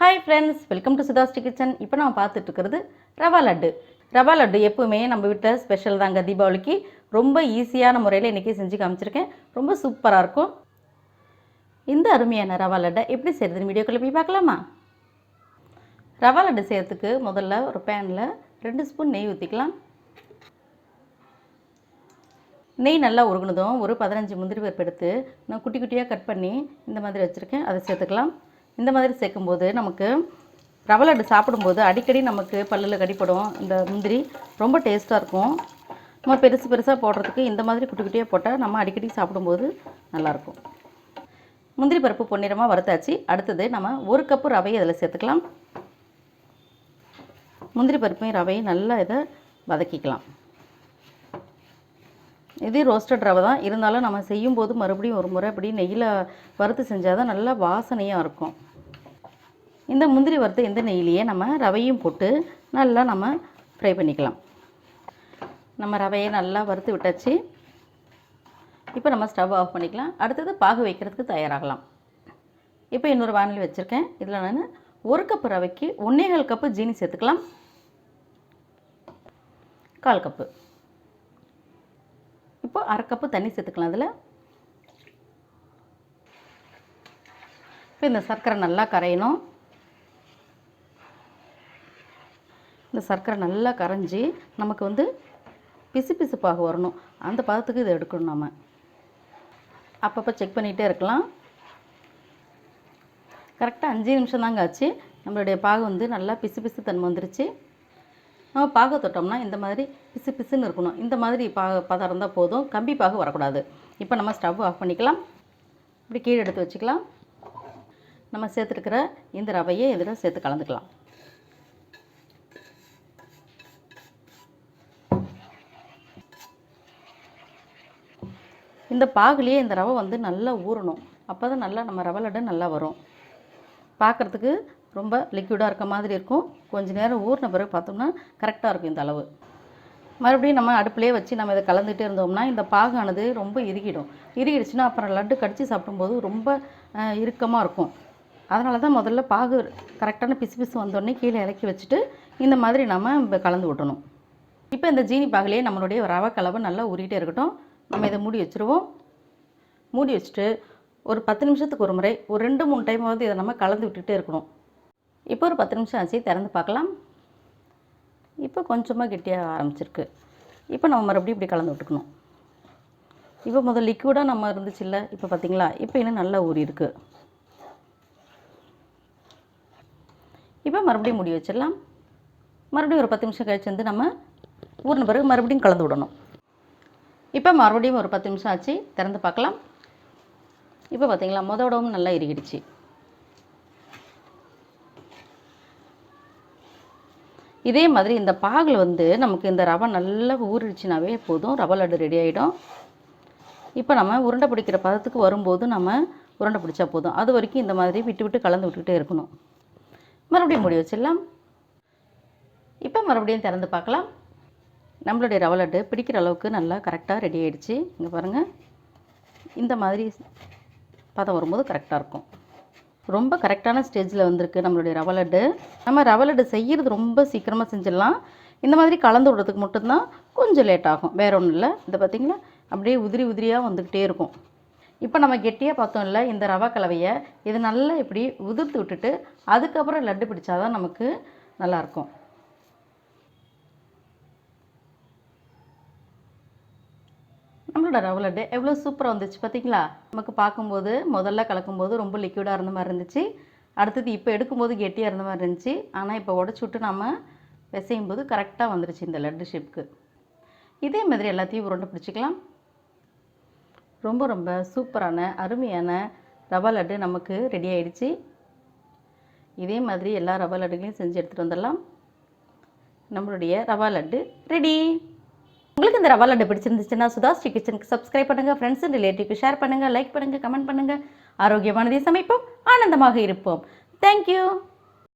Hi friends welcome to Sudhasri kitchen இப்போ நான் பார்த்துட்ருக்கிறது ரவா லட்டு. ரவா லட்டு எப்பவுமே நம்ம வீட்டில் ஸ்பெஷல் தாங்க தீபாவளிக்கு. ரொம்ப ஈஸியான முறையில் இன்றைக்கி செஞ்சு காமிச்சிருக்கேன். ரொம்ப சூப்பராக இருக்கும். இந்த அருமையான ரவா லட்டை எப்படி செய்கிறதுன்னு வீடியோக்குள்ளே போய் பார்க்கலாமா? ரவா லட்டு செய்கிறதுக்கு முதல்ல ஒரு பேனில் ரெண்டு ஸ்பூன் நெய் ஊற்றிக்கலாம் நெய் நல்லா உருகுனதும் ஒரு பதினஞ்சு முந்திரி பருப்பு எடுத்து நான் குட்டி குட்டியாக கட் பண்ணி இந்த மாதிரி வச்சுருக்கேன். அதை சேர்த்துக்கலாம். இந்த மாதிரி சேர்க்கும்போது நமக்கு ரவை லட்டு சாப்பிடும்போது அடிக்கடி நமக்கு பல்லில் கடிப்படும் இந்த முந்திரி ரொம்ப டேஸ்ட்டாக இருக்கும். நம்ம பெருசு பெருசாக போடுறதுக்கு இந்த மாதிரி குட்டி குட்டியாக போட்டால் நம்ம அடிக்கடி சாப்பிடும்போது நல்லாயிருக்கும். முந்திரி பருப்பு பொன்னிறமாக வறுத்தாச்சு. அடுத்தது நம்ம ஒரு கப்பு ரவையை அதில் சேர்த்துக்கலாம். முந்திரி பருப்பையும் ரவையும் நல்லா இதை வதக்கிக்கலாம். இது ரோஸ்டட் ரவை தான். இருந்தாலும் நம்ம செய்யும்போது மறுபடியும் ஒரு முறை அப்படி நெய்யில் வறுத்து செஞ்சால் தான் நல்லா வாசனையாக இருக்கும். இந்த முந்திரி வறுத்த இந்த நெய்யிலேயே நம்ம ரவையும் போட்டு நல்லா நம்ம ஃப்ரை பண்ணிக்கலாம். நம்ம ரவையை நல்லா வறுத்து விட்டாச்சு. இப்போ நம்ம ஸ்டவ் ஆஃப் பண்ணிக்கலாம். அடுத்தது பாகு வைக்கிறதுக்கு தயாராகலாம். இப்போ இன்னொரு வானிலை வச்சுருக்கேன். இதில் நான் ஒரு கப்பு ரவைக்கு ஒன்றேகால் கப்பு ஜீனி சேர்த்துக்கலாம். கால் கப்பு இப்போ அரை கப்பு தண்ணி சேர்த்துக்கலாம் அதில் இப்போ இந்த சர்க்கரை நல்லா கரையணும். இந்த சர்க்கரை நல்லா கரைஞ்சி நமக்கு வந்து பிசு பிசுப்பாக வரணும். அந்த பதத்துக்கு இதை எடுக்கணும் நம்ம அப்பப்போ செக் பண்ணிகிட்டே இருக்கலாம். கரெக்டாக அஞ்சு நிமிஷம் தாங்க ஆச்சு. நம்மளுடைய பாகு வந்து நல்லா பிசு பிசு தன்மை வந்துருச்சு. நம்ம பாக தொட்டோம்னா இந்த மாதிரி பிசு பிசுன்னு இருக்கணும். இந்த மாதிரி பாக பதம் இருந்தால் போதும். கம்பி பாகு வரக்கூடாது. இப்போ நம்ம ஸ்டவ் ஆஃப் பண்ணிக்கலாம். இப்படி கீழே எடுத்து வச்சுக்கலாம். நம்ம சேர்த்துருக்கிற இந்த ரவையை இதில் சேர்த்து கலந்துக்கலாம். இந்த பாகுலேயே இந்த ரவை வந்து நல்லா ஊறணும். அப்போ தான் நல்லா நம்ம ரவை லட்டு நல்லா வரும். பார்க்குறதுக்கு ரொம்ப லிக்விடாக இருக்க மாதிரி இருக்கும். கொஞ்ச நேரம் ஊறின பிறகு பார்த்தோம்னா கரெக்டாக இருக்கும் இந்த அளவு. மறுபடியும் நம்ம அடுப்புலேயே வச்சு நம்ம இதை கலந்துகிட்டே இருந்தோம்னா இந்த பாகானது ரொம்ப இறுகிடும். இறுகிடுச்சுன்னா அப்புறம் லட்டு கடித்து சாப்பிடும்போது ரொம்ப இறுக்கமாக இருக்கும். அதனால தான் முதல்ல பாகு கரெக்டான பிசு பிசு வந்தோடனே கீழே இறக்கி வச்சுட்டு இந்த மாதிரி நம்ம கலந்து விட்டணும். இப்போ இந்த ஜீனி பாகுலேயே நம்மளுடைய ரவை கலவை நல்லா உருகிட்டே இருக்கட்டும். நம்ம இதை மூடி வச்சுருவோம். மூடி வச்சுட்டு ஒரு பத்து நிமிஷத்துக்கு ஒரு முறை ஒரு ரெண்டு மூணு டைமாவது இதை நம்ம கலந்து விட்டுகிட்டே இருக்கணும். இப்போ ஒரு பத்து நிமிஷம் ஆச்சு திறந்து பார்க்கலாம். இப்போ கொஞ்சமாக கெட்டியாக ஆரம்பிச்சிருக்கு. இப்போ நம்ம மறுபடியும் இப்படி கலந்து விட்டுக்கணும். இப்போ முதல் லிக்விடாக நம்ம இருந்துச்சுல்ல இப்போ பார்த்தீங்களா? இப்போ இன்னும் நல்லா ஊறி இருக்கு. இப்போ மறுபடியும் மூடி வச்சிடலாம். மறுபடியும் ஒரு பத்து நிமிஷம் கழிச்சு வந்து நம்ம ஊறின பிறகு மறுபடியும் கலந்து விடணும். இப்போ மறுபடியும் ஒரு பத்து நிமிஷம் ஆச்சு திறந்து பார்க்கலாம். இப்போ பார்த்தீங்களா மொதோடவும் நல்லா இறுகிடுச்சு. இதே மாதிரி இந்த பாகில் வந்து நமக்கு இந்த ரவை நல்லா ஊறிடுச்சுனாவே போதும் ரவை லட்டு ரெடி ஆகிடும் இப்போ நம்ம உருண்டை பிடிக்கிற பதத்துக்கு வரும்போது நம்ம உருண்டை பிடிச்சா போதும். அது வரைக்கும் இந்த மாதிரி விட்டு விட்டு கலந்து விட்டுக்கிட்டே இருக்கணும். மறுபடியும் முடி வச்சிடலாம். இப்போ மறுபடியும் திறந்து பார்க்கலாம். நம்மளுடைய ரவை லட்டு பிடிக்கிற அளவுக்கு நல்லா கரெக்டாக ரெடி ஆகிடுச்சு இங்கே பாருங்கள் இந்த மாதிரி பதம் வரும்போது கரெக்டாக இருக்கும். ரொம்ப கரெக்டான ஸ்டேஜில் வந்திருக்கு நம்மளுடைய ரவை லட்டு. நம்ம ரவை லட்டு செய்கிறது ரொம்ப சீக்கிரமாக செஞ்சிடலாம். இந்த மாதிரி கலந்து விடுறதுக்கு மட்டும்தான் கொஞ்சம் லேட் ஆகும். வேற ஒன்றும் இல்லை. இந்த பார்த்திங்கன்னா அப்படியே உதிரி உதிரியாக வந்துக்கிட்டே இருக்கும். இப்போ நம்ம கெட்டியாக பார்த்தோம்ல இந்த ரவை கலவையை இது நல்லா இப்படி உதிர்த்து விட்டுட்டு அதுக்கப்புறம் லட்டு பிடிச்சாதான் நமக்கு நல்லாயிருக்கும் நம்மளோட ரவை லட்டு எவ்வளோ சூப்பராக வந்துச்சு பார்த்தீங்களா? நமக்கு பார்க்கும்போது முதல்ல கலக்கும்போது ரொம்ப லிக்விடாக இருந்த மாதிரி இருந்துச்சு. அடுத்தது இப்போ எடுக்கும்போது கெட்டியாக இருந்த மாதிரி இருந்துச்சு. ஆனால் இப்போ உடச்சி விட்டு நம்ம பிசையும் போது கரெக்டாக வந்துருச்சு இந்த லட்டு ஷேப்புக்கு இதே மாதிரி எல்லாத்தையும் உருண்டை பிடிச்சிக்கலாம். ரொம்ப ரொம்ப சூப்பரான அருமையான ரவா லட்டு நமக்கு ரெடி ஆயிடுச்சு. இதே மாதிரி எல்லா ரவா லட்டுகளையும் செஞ்சு எடுத்துகிட்டு வந்துடலாம். நம்மளுடைய ரவா லட்டு ரெடி உங்களுக்கு இந்த ரவா லட்டு பிடிச்சிருந்துச்சுன்னா சுதாஸ்ரீ கிச்சனுக்கு சப்ஸ்கிரைப் பண்ணுங்கள் ஃப்ரெண்ட்ஸ் அண்ட் ரிலேட்டிவ்க்கு ஷேர் பண்ணுங்கள் லைக் பண்ணுங்கள் கமெண்ட் பண்ணுங்கள் ஆரோக்கியமானதை சமைப்போம் ஆனந்தமாக இருப்போம். தேங்க்யூ